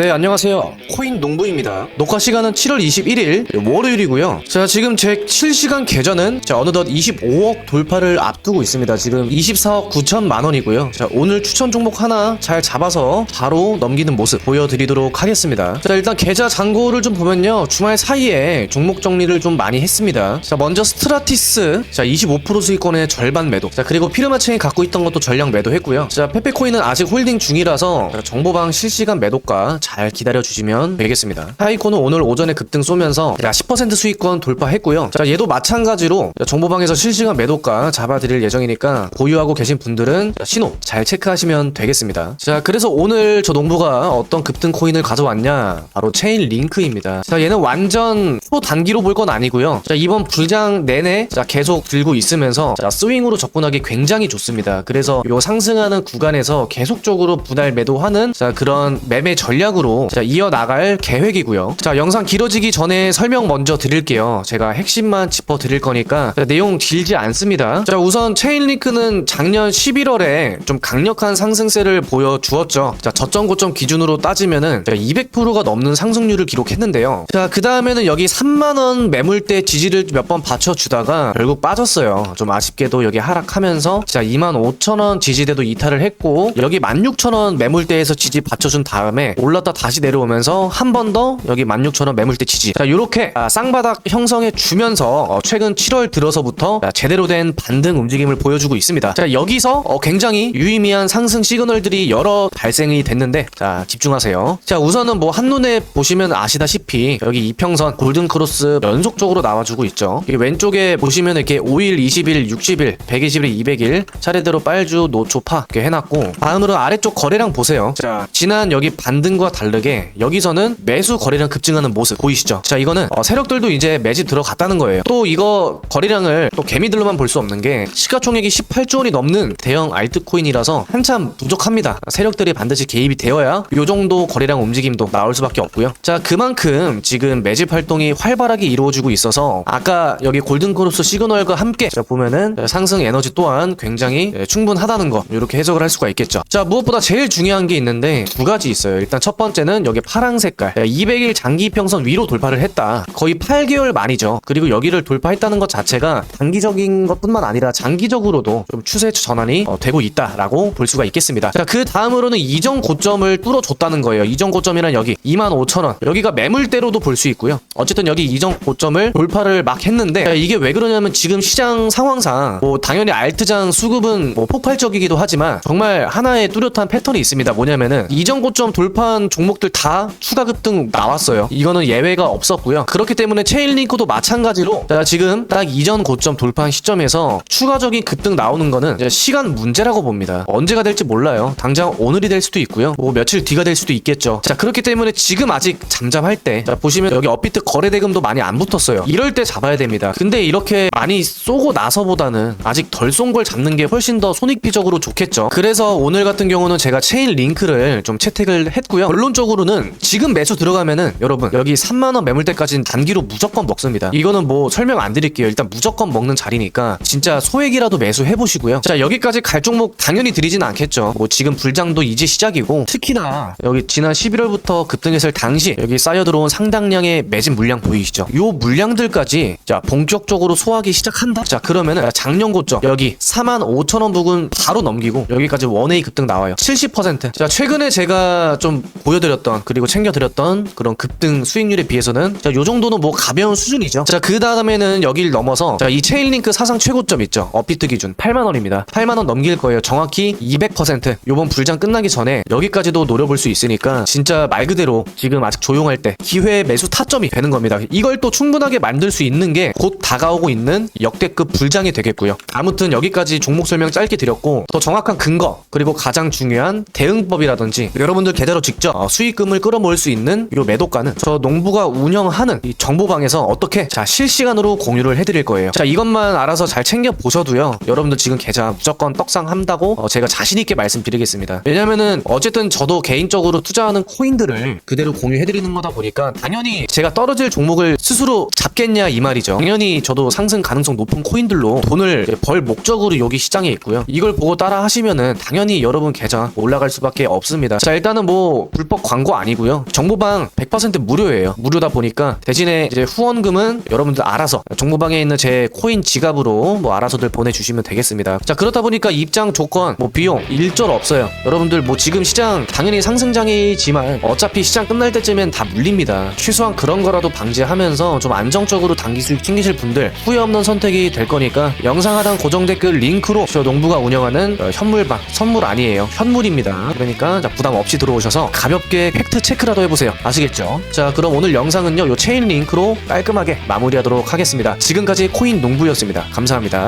네, 안녕하세요. 코인 농부입니다. 녹화 시간은 7월 21일 월요일이고요. 자, 지금 제 실시간 계좌는 자, 어느덧 25억 돌파를 앞두고 있습니다. 지금 24억 9천만 원이고요. 자, 오늘 추천 종목 하나 잘 잡아서 바로 넘기는 모습 보여드리도록 하겠습니다. 자, 일단 계좌 잔고를 좀 보면요. 주말 사이에 종목 정리를 좀 많이 했습니다. 자, 먼저 스트라티스 자, 25% 수익권의 절반 매도. 자, 그리고 피르마체이 갖고 있던 것도 전량 매도했고요. 자, 페페코인은 아직 홀딩 중이라서 정보방 실시간 매도가 잘 기다려 주시면 되겠습니다. 하이코는 오늘 오전에 급등 쏘면서 자, 10% 수익권 돌파했고요. 자, 얘도 마찬가지로 정보방에서 실시간 매도가 잡아드릴 예정이니까 보유하고 계신 분들은 자, 신호 잘 체크하시면 되겠습니다. 자, 그래서 오늘 저 농부가 어떤 급등 코인을 가져왔냐? 바로 체인 링크입니다. 자, 얘는 완전 초 단기로 볼 건 아니고요. 자, 이번 불장 내내 자, 계속 들고 있으면서 자, 스윙으로 접근하기 굉장히 좋습니다. 그래서 요 상승하는 구간에서 계속적으로 분할 매도하는 자, 그런 매매 전략으로 자, 이어나갈 계획이고요. 자, 영상 길어지기 전에 설명 먼저 드릴게요. 제가 핵심만 짚어 드릴 거니까 자, 내용 길지 않습니다. 자, 우선 체인링크는 작년 11월에 좀 강력한 상승세를 보여주었죠. 자, 저점 고점 기준으로 따지면은 200%가 넘는 상승률을 기록했는데요. 자, 그 다음에는 여기 3만원 매물대 지지를 몇 번 받쳐주다가 결국 빠졌어요. 좀 아쉽게도 여기 하락하면서 자, 25,000원 지지대도 이탈을 했고 여기 16,000원 매물대에서 지지 받쳐준 다음에 올 랐다 다시 내려오면서 한 번 더 여기 16,000원 매물대 지지. 자, 요렇게 아, 쌍바닥 형성해 주면서 어, 최근 7월 들어서부터 자, 제대로 된 반등 움직임을 보여주고 있습니다. 자, 여기서 어, 굉장히 유의미한 상승 시그널들이 여러 발생이 됐는데 자, 집중하세요. 자, 우선은 뭐 한눈에 보시면 아시다시피 여기 이평선 골든 크로스 연속적으로 나와주고 있죠. 이 왼쪽에 보시면 이렇게 5일, 20일, 60일, 120일, 200일 차례대로 빨주, 노초파 이렇게 해놨고 다음으로 아래쪽 거래량 보세요. 자, 지난 여기 반등과 다르게 여기서는 매수 거래량 급증하는 모습 보이시죠? 자, 이거는 어, 세력들도 이제 매집 들어갔다는 거예요. 또 이거 거래량을 또 개미들로만 볼 수 없는 게 시가총액이 18조 원이 넘는 대형 알트코인이라서 한참 부족합니다. 세력들이 반드시 개입이 되어야 요 정도 거래량 움직임도 나올 수밖에 없고요. 자, 그만큼 지금 매집 활동이 활발하게 이루어지고 있어서 아까 여기 골든크로스 시그널과 함께 자, 보면은 상승 에너지 또한 굉장히 예, 충분하다는 거 이렇게 해석을 할 수가 있겠죠. 자, 무엇보다 제일 중요한 게 있는데 두 가지 있어요. 일단 첫 번째는 여기 파랑 색깔 200일 장기 평선 위로 돌파를 했다. 거의 8개월 만이죠. 그리고 여기를 돌파했다는 것 자체가 단기적인 것뿐만 아니라 장기적으로도 좀 추세 전환이 어, 되고 있다라고 볼 수가 있겠습니다. 자, 그 다음으로는 이전 고점을 뚫어줬다는 거예요. 이전 고점이란 여기 25,000원. 여기가 매물대로도 볼 수 있고요. 어쨌든 여기 이전 고점을 돌파를 막 했는데 자, 이게 왜 그러냐면 지금 시장 상황상 뭐 당연히 알트장 수급은 뭐 폭발적이기도 하지만 정말 하나의 뚜렷한 패턴이 있습니다. 뭐냐면은 이전 고점 돌파한 종목들 다 추가 급등 나왔어요. 이거는 예외가 없었고요. 그렇기 때문에 체인링크도 마찬가지로 자, 지금 딱 이전 고점 돌파한 시점에서 추가적인 급등 나오는 거는 시간 문제라고 봅니다. 언제가 될지 몰라요. 당장 오늘이 될 수도 있고요. 뭐 며칠 뒤가 될 수도 있겠죠. 자 그렇기 때문에 지금 아직 잠잠할 때 자, 보시면 여기 업비트 거래 대금도 많이 안 붙었어요. 이럴 때 잡아야 됩니다. 근데 이렇게 많이 쏘고 나서보다는 아직 덜 쏜 걸 잡는 게 훨씬 더 손익 비적으로 좋겠죠. 그래서 오늘 같은 경우는 제가 체인 링크를 좀 채택을 했고요. 결론적으로는 지금 매수 들어가면은 여러분 여기 3만 원 매물대까지는 단기로 무조건 먹습니다. 이거는 뭐 설명 안 드릴게요. 일단 무조건 먹는 자리니까 진짜 소액이라도 매수해 보시고요. 자 여기까지 갈 종목 당연히 드리진 않겠죠. 뭐 지금 불장도 이제 시작이고 특히나 여기 지난 11월부터 급등했을 당시 여기 쌓여 들어온 상당량의 매진 물량 보이시죠? 요 물량들까지 자 본격적으로 소화하기 시작한다. 자 그러면은 작년 고점 여기 4만 5천 원 부근 바로 넘기고 여기까지 원웨이 급등 나와요. 70%. 자 최근에 제가 좀 보여드렸던 그리고 챙겨드렸던 그런 급등 수익률에 비해서는 자 요 정도는 뭐 가벼운 수준이죠. 자 그 다음에는 여기를 넘어서 자 이 체인링크 사상 최고점 있죠. 업비트 기준 8만 원입니다. 8만 원 넘길 거예요. 정확히 200%. 요번 불장 끝나기 전에 여기까지도 노려볼 수 있으니까 진짜 말 그대로 지금 아직 조용할 때 기회 매수 타점이 되는 겁니다. 이걸 또 충분하게 만들 수 있는 게 곧 다가오고 있는 역대급 불장이 되겠고요. 아무튼 여기까지 종목 설명 짧게 드렸고 더 정확한 근거 그리고 가장 중요한 대응법이라든지 여러분들 계좌로 직접 어, 수익금을 끌어모을 수 있는 이 매도가는 저 농부가 운영하는 이 정보방에서 어떻게 자 실시간으로 공유를 해드릴 거예요. 자 이것만 알아서 잘 챙겨 보셔도요. 여러분들 지금 계좌 무조건 떡상한다고 어, 제가 자신 있게 말씀드리겠습니다. 왜냐면은 어쨌든 저도 개인적으로 투자하는 코인들을 그대로 공유해드리는 거다 보니까 당연히 제가 떨어질 종목을 스스로 잡겠냐 이 말이죠. 당연히 저도 상승 가능성 높은 코인들로 돈을 벌 목적으로 여기 시장에 있고요. 이걸 보고 따라 하시면은 당연히 여러분 계좌 올라갈 수밖에 없습니다. 자 일단은 뭐 불 불법 광고 아니고요. 정보방 100% 무료예요. 무료다 보니까 대신에 이제 후원금은 여러분들 알아서 정보방에 있는 제 코인 지갑으로 뭐 알아서들 보내주시면 되겠습니다. 자 그렇다 보니까 입장 조건 뭐 비용 일절 없어요. 여러분들 뭐 지금 시장 당연히 상승장이지만 어차피 시장 끝날 때쯤엔 다 물립니다. 최소한 그런 거라도 방지하면서 좀 안정적으로 수익 챙기실 분들 후회 없는 선택이 될 거니까 영상 하단 고정 댓글 링크로 저 농부가 운영하는 어, 현물방 선물 아니에요 현물입니다. 그러니까 자, 부담 없이 들어오셔서 가볍게 팩트 체크라도 해보세요. 아시겠죠? 자 그럼 오늘 영상은요 요 체인 링크로 깔끔하게 마무리하도록 하겠습니다. 지금까지 코인 농부였습니다. 감사합니다.